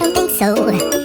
don't think so.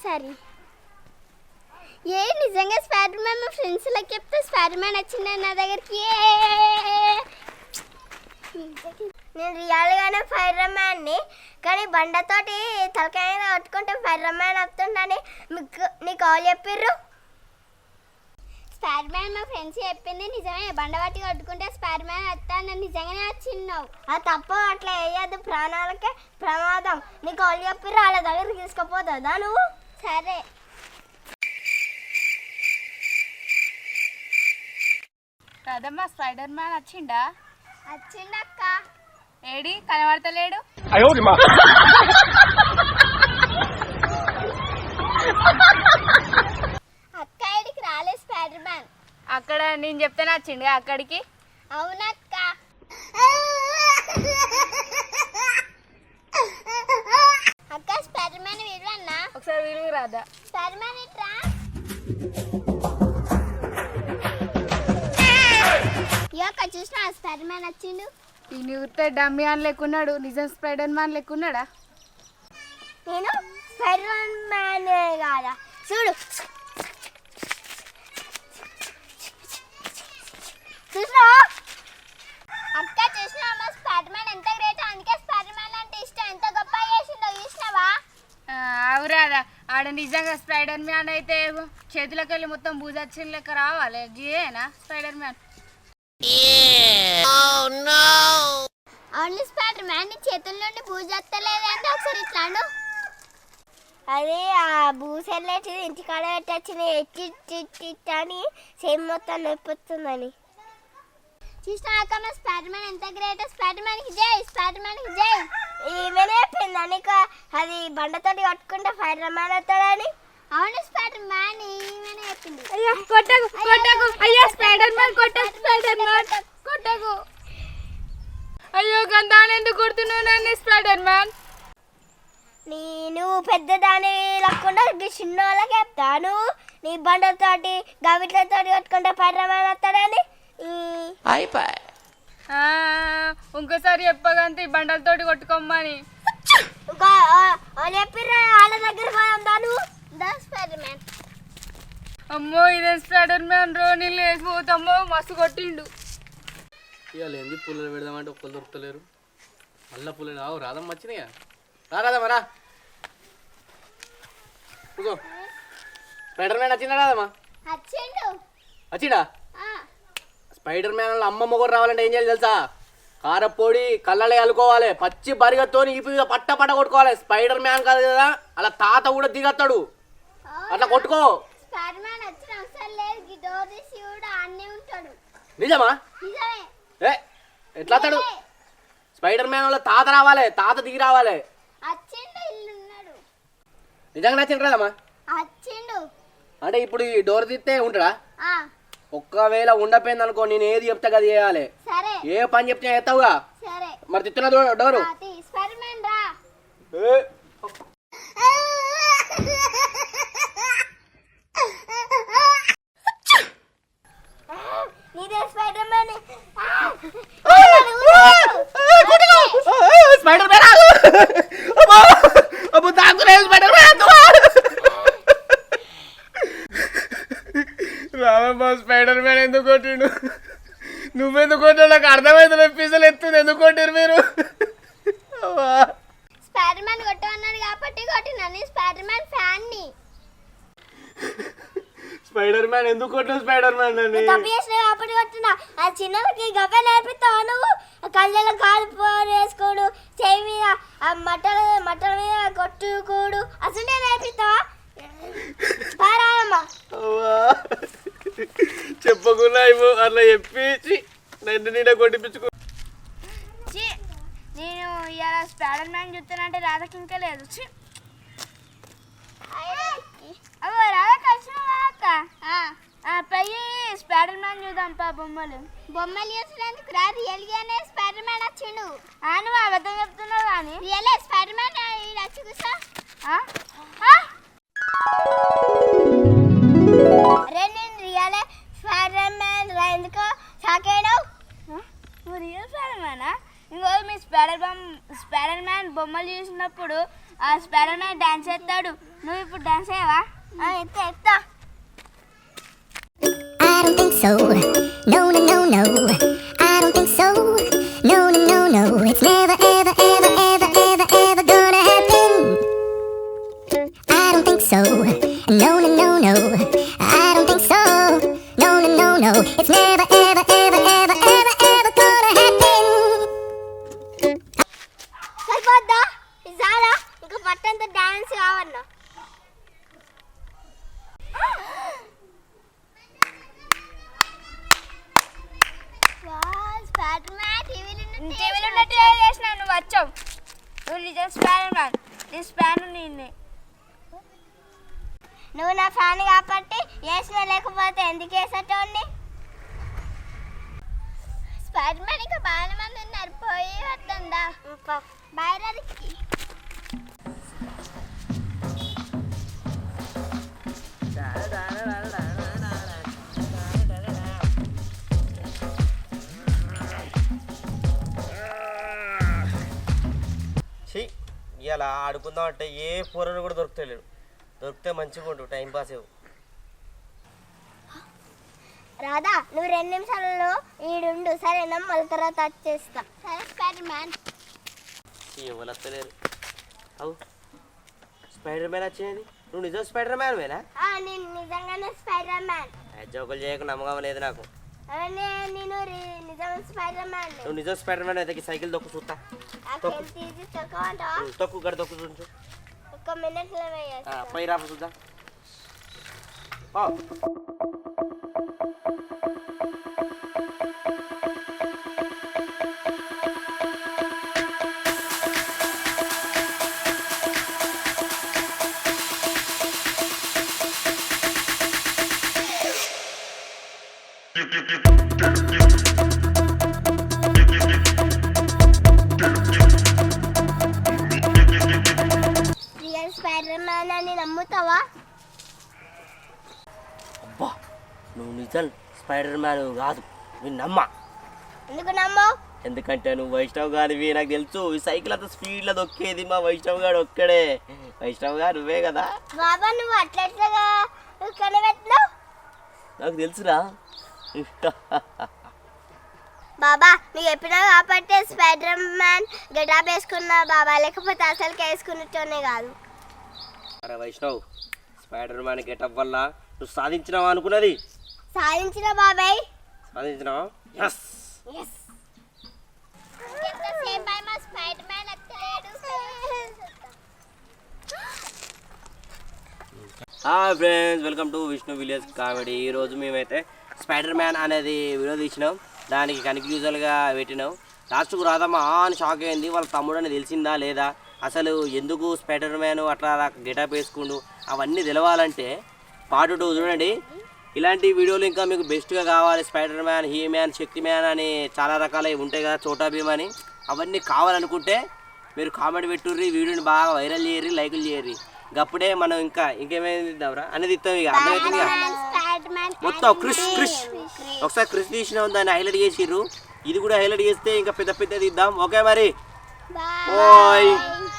ఒకసారి. ఏ నిజంగా spider man మా ఫ్రెండ్స్లకు చెప్తే స్పైడర్ మ్యాన్ వచ్చిండే నా దగ్గరికి. నేను రియల్గానే ఫైర్ మ్యాన్ని కానీ బండతోటి తలకాయ కొట్టుకుంటే ఫైర్ మ్యాన్ వస్తుందని మీకు నీకు వాళ్ళు చెప్పిర్రు? స్పైర్ మ్యాన్ మా ఫ్రెండ్స్ చెప్పింది నిజమే బండ పట్టి కొట్టుకుంటే స్పైర్ మ్యాన్ వస్తాను నిజంగానే వచ్చిన్నావు. అది తప్ప అట్లా వేయద్దు ప్రాణాలకే ప్రమాదం. నీకు వాళ్ళు చెప్పిర్రు వాళ్ళ దగ్గరికి తీసుకుపోతుందా నువ్వు? సరే. కదమ్మా స్పైడర్ మ్యాన్ వచ్చిండా? వచ్చిండక్క ఏడి కనబడతలేడు? అక్క ఏడికి రాలేదు స్పైడర్ మ్యాన్ అక్కడ నేను చెప్తే వచ్చిండు అక్కడికి? అవునా రాదా చూసిన స్పైడర్ మ్యాన్ వచ్చిండు ఈ ఊరితే డమ్మీ అని లెక్కున్నాడు నిజం స్పైడర్ మ్యాన్ లెక్కున్నాడా నేను స్పైడర్ మ్యాన్ కాదా చూడు చూసినా అక్క ఆడ నిజంగా స్పైడర్ మ్యాన్ అయితే చేతులకు వెళ్ళి మొత్తం భూజచ్చిన లెక్క రావాలి. గీయేనా spider man only spider man నీ చేతుల నుండి అంటే ఒకసారి ఇట్లాండు అదే ఆ బూసెళ్ళేటిది ఇంటికాడ పెట్టచ్చింది ఎట్టి అని సేమ్ మొత్తం నొప్పిస్తుందని. చూసినాక మా స్పైడర్ మ్యాన్ ఎంత గ్రేట్ స్పైడర్ మ్యాన్కి జై స్పైడర్ మ్యాన్కి జై. ఈమెనే చెప్పింది. నీకు అది బండతోటి కట్టుకుంటే ఫైర్ మ్యాన్ అవుతాడని అవును స్పైడర్ మ్యాన్ ఈమెనే చెప్పింది. అయ్యా కొట్టకు కొట్టకు. అయ్యా స్పైడర్ మ్యాన్ కొట్టకు స్పైడర్ మ్యాన్ కొట్టకు. అయ్యో గంధాన్ని ఎందుకు కొడుతున్నావు నన్ను స్పైడర్ మ్యాన్ నేను పెద్దదాని లక్కుండా చిన్న వాళ్ళకి చెప్తాను. నీ బండతోటి గవిట్లతోటి కొట్టుకుంటే ఫైర్ మ్యాన్ అవుతాడని ఆ, ఇంకోసారి చెప్పగంతి బండలతోటి కొట్టుకోమని వాళ్ళ దగ్గర అమ్మో ఇదే స్పైడర్ మ్యాన్ రో నీళ్ళు వేసిపోతామో మస్తు కొట్టిండు. ఇవాళ ఏంది పుల్లలు పెడదామంటే ఒక్కరు దొరుకుతలేరు? మళ్ళా పుల్లలు రావు రాదమ్మ వచ్చినాయా? రా రాదమ్మా రా. స్పైడర్ మ్యాన్ వచ్చిందా రాదమ్మా? వచ్చిండు. స్పైడర్ మ్యాన్ వాళ్ళ అమ్మ మొగరు రావాలంటే ఏం చేయాలి తెలుసా? కారపొడి కళ్ళలో కలుకోవాలి పచ్చి బరిగతో ఈపి మీద పట్ట పట్ట కొట్టుకోవాలి. స్పైడర్ మ్యాన్ కాదు కదా. అలా తాత కూడా దిగత్తాడు అట్లా కొట్టుకో. నిజమా? ఏ ఎట్లా అత్తాడు స్పైడర్ మ్యాన్ వాళ్ళ తాత రావాలి తాత దిగి రావాలి. నిజంగా నచ్చింది కదమ్మా? వచ్చిండు అంటే ఇప్పుడు ఈ డోర్ తీస్తే ఉంటాడా? ఒక్కవేళ ఉండపోయింది అనుకో నేను ఏది చెప్తే అది చేయాలి. సరే ఏ పని చెప్తే చేస్తావుగా? సరే. మరి తిత్తున్న డోర్ డోరు ఆ, తీ, స్పైడర్ మ్యాన్ రా ఏ, రాదమ్మా స్పైడర్ మ్యాన్ ఎందుకు కొట్టిండు నువ్వెందుకు కొట్టావు నాకు అర్థమైతే పిసలు ఎత్తుంది ఎందుకు కొట్టారు మీరు అవ్వా. స్పైడర్ మ్యాన్ కొట్టమన్నాడు కాబట్టి కొట్టినా నేను స్పైడర్ మ్యాన్ ఫ్యాన్ని స్పైడర్ మ్యాన్ ఎందుకు కొట్టావు స్పైడర్ మ్యాన్ అని తప్పు చేసిన కాబట్టి కొట్టినా. ఆ చిన్నలకి గవ్వ నేర్పిస్తావు నువ్వు కళ్ళలో కాలు వేసుకోడు చేయి మీద ఆ మట్టల మట్టల మీద కొట్టుకోడు. అసలు నేర్పిస్తావా పారాయమ్మా అవ్వా. చెప్పకుండా అట్లా చెప్పి నన్ను నిండా కొట్టిపించుకో ఇవాళ స్పైడర్ మ్యాన్ చూస్తానంటే రాధకి ఇంకా లేదు. ఛీ. అవ్వ రాధ కలిసిన అక్క? ఆ, పోయి స్పైడర్ మ్యాన్ చూద్దాం పా బొమ్మలు. బొమ్మలు చూసినందుకు రా రియల్ గానే స్పైడర్ మ్యాన్ వచ్చిండు. ఆ, నువ్వు అబద్ధం చెప్తున్నావు కానీ. రియలే స్పైడర్ మ్యాన్ వచ్చి? ఆ? అరే నేను రియలే స్పైడర్ మ్యాన్ ఎందుకో షాక్ నువ్వు రియల్ స్పైడర్ మ్యానా ఇంకో మీ స్పైడర్ బొమ్మ స్పైడర్ మ్యాన్ బొమ్మలు చూసినప్పుడు ఆ స్పైడర్ మ్యాన్ డాన్స్ చేస్తాడు. నువ్వు ఇప్పుడు డాన్స్ అయ్యావా ఎత్తా ఎత్తా. No, no, no, no. I don't నువ్వు నిజం స్పైడర్ మ్యాన్ నీ స్పైడర్ నిన్నే. నువ్వు నా ఫ్యాన్ కాబట్టి వేసిన లేకపోతే ఎందుకు వేసేటోడిని? స్పైడర్ మ్యాన్ ఇంకా బాగా మంది ఉన్నారు. పోయి వద్దా బయటకి ఛీ ఇలా ఆడుకుందాం అంటే ఏ పూరను కూడా దొరుకుతలేడు దొరికితే మంచిగా ఉండు టైం పాస్ అవ్వు రాధా నువ్వు రెండు నిమిషాలలో ఈడుండు సరేనా మళ్ళీ తర్వాత వచ్చేస్తా సరే స్పైడర్ మ్యాన్ ఎవరు వస్తలేరు అవు స్పైడర్ మ్యాన్ వచ్చినది నువ్వు నిజం స్పైడర్ మ్యాన్ వేనా నేను నిజంగానే స్పైడర్ మ్యాన్ జోకులు చేయకు నమ్మకం లేదు నాకు. నేను రి- నిజం స్పైడర్ మ్యాన్ నువ్వు నిజం స్పైడర్ మ్యాన్ అయితే సైకిల్ తొక్కు చూస్తా నాకేం తీసి తక్కువ ఉమ్, తొక్కు గడ తొక్కు చూడు ఒక మినిట్ లో వేయచ్చు ఆ, పై రాపు చూద్దాం నమ్ముతావా అబ్బా నువ్వు నిజం స్పైడర్ మ్యాన్ కాదు నేను నమ్మా. ఎందుకు నమ్మవు? ఎందుకంటే నువ్వు వైష్ణవ్ గారివి నాకు తెలుసు. ఈ సైకిల్ అంత స్పీడ్లో దొక్కేది మా వైష్ణవ్ గారు ఒక్కడే. వైష్ణవ్ గారు నువ్వే కదా? బాబా నువ్వు అట్లెట్లుగా కనిపెట్టినావు నాకు తెలుసురా. బాబా నీకు చెప్పినావు కాబట్టి స్పైడర్ మ్యాన్ గెటాప్ వేసుకున్నా బాబా లేకపోతే అసలుకి వేసుకున్నట్టునే కాదు. అరే వైష్ణవ్ స్పైడర్ మ్యాన్ గెటప్ వల్ల నువ్వు సాధించినావా అనుకున్నది? సాధించిన బాబాయ్. సాధించినావా? Yes spider man hi friends welcome to Vishnu village comedy ఈరోజు మేమైతే స్పైడర్ మ్యాన్ అనేది వీడియో తీసినాం దానికి కన్ఫ్యూజన్గా పెట్టినాం. లాస్ట్కు రాదమ్మ అని షాక్ అయింది. వాళ్ళ తమ్ముడు అని తెలిసిందా లేదా? అసలు ఎందుకు స్పైడర్ మ్యాన్ అట్లా గెటప్ వేసుకుండు? అవన్నీ తెలవాలంటే పార్ట్ టూ చూడండి. ఇలాంటి వీడియోలు ఇంకా మీకు బెస్ట్గా కావాలి. Spider man he man Shakti man అని చాలా రకాలవి ఉంటాయి కదా చోటా భీమ్ అని. అవన్నీ కావాలనుకుంటే మీరు కామెంట్ పెట్టుర్రి వీడియోని బాగా వైరల్ చేయర్రి లైకులు చేయర్రి అప్పుడే మనం ఇంకా ఇంకేమైంది ఇద్దాంరా అనేది ఇస్తాం ఇక అర్థమవుతుంది మొత్తం క్రిష్ క్రిష్. ఒకసారి క్రిష్ తీసిన దాన్ని హైలైట్ చేసిర్రు. ఇది కూడా హైలైట్ చేస్తే ఇంకా పెద్ద పెద్దది ఇద్దాం ఓకే మరి. Bye. Bye.